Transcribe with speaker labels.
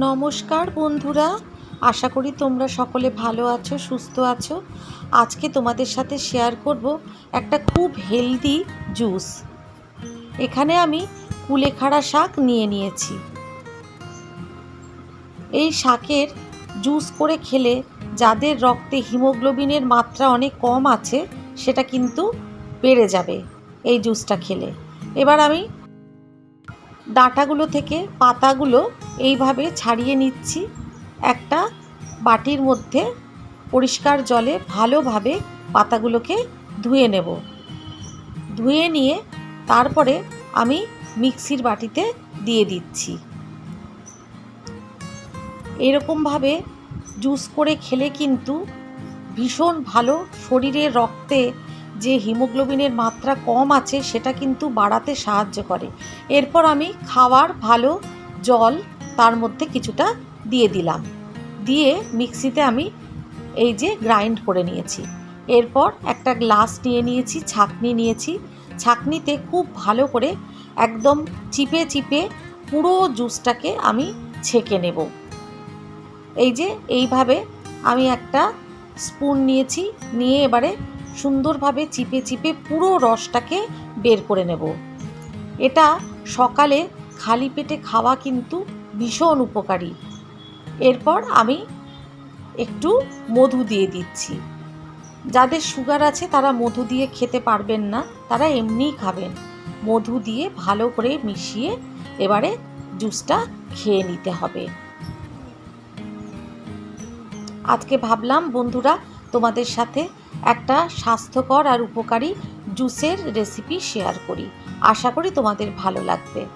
Speaker 1: নমস্কার বন্ধুরা, আশা করি তোমরা সকলে ভালো আছো, সুস্থ আছো। আজকে তোমাদের সাথে শেয়ার করব একটা খুব হেলদি জুস এখানে আমি কুলেখাড়া শাক নিয়ে নিয়েছি। এই শাকের জুস করে খেলে যাদের রক্তে হিমোগ্লোবিনের মাত্রা অনেক কম আছে, সেটা কিন্তু বেড়ে যাবে এই জুসটা খেলে। এবার আমি ডাঁটাগুলো থেকে পাতাগুলো এইভাবে ছাড়িয়ে নিচ্ছি। একটা বাটির মধ্যে পরিষ্কার জলে ভালোভাবে পাতাগুলোকে ধুয়ে নেব। ধুয়ে নিয়ে তারপরে আমি মিক্সির বাটিতে দিয়ে দিচ্ছি। এরকমভাবে জুস করে খেলে কিন্তু ভীষণ ভালো শরীরের রক্তে যে হিমোগ্লোবিনের মাত্রা কম আছে সেটা কিন্তু বাড়াতে সাহায্য করে। এরপর আমি খাওয়ার ভালো জল তার মধ্যে কিছুটা দিয়ে দিলাম। দিয়ে মিক্সিতে আমি এই যে গ্রাইন্ড করে নিয়েছি। এরপর একটা গ্লাস নিয়ে নিয়েছি, ছাকনি নিয়েছি। ছাকনিতে খুব ভালো করে একদম চিপে চিপে পুরো জুসটাকে আমি ছেঁকে নেব। এই যে এইভাবে আমি একটা স্পুন নিয়েছি, নিয়ে এবারে সুন্দরভাবে চিপে চিপে পুরো রসটাকে বের করে নেব। এটা সকালে খালি পেটে খাওয়া কিন্তু ভীষণ উপকারী। এরপর আমি একটু মধু দিয়ে দিচ্ছি। যাদের সুগার আছে তারা মধু দিয়ে খেতে পারবেন না, তারা এমনিই খাবেন। মধু দিয়ে ভালো করে মিশিয়ে এবারে জুসটা খেয়ে নিতে হবে। আজকে ভাবলাম, বন্ধুরা, তোমাদের সাথে একটা স্বাস্থ্যকর আর উপকারী জুসের রেসিপি শেয়ার করি। আশা করি তোমাদের ভালো লাগবে।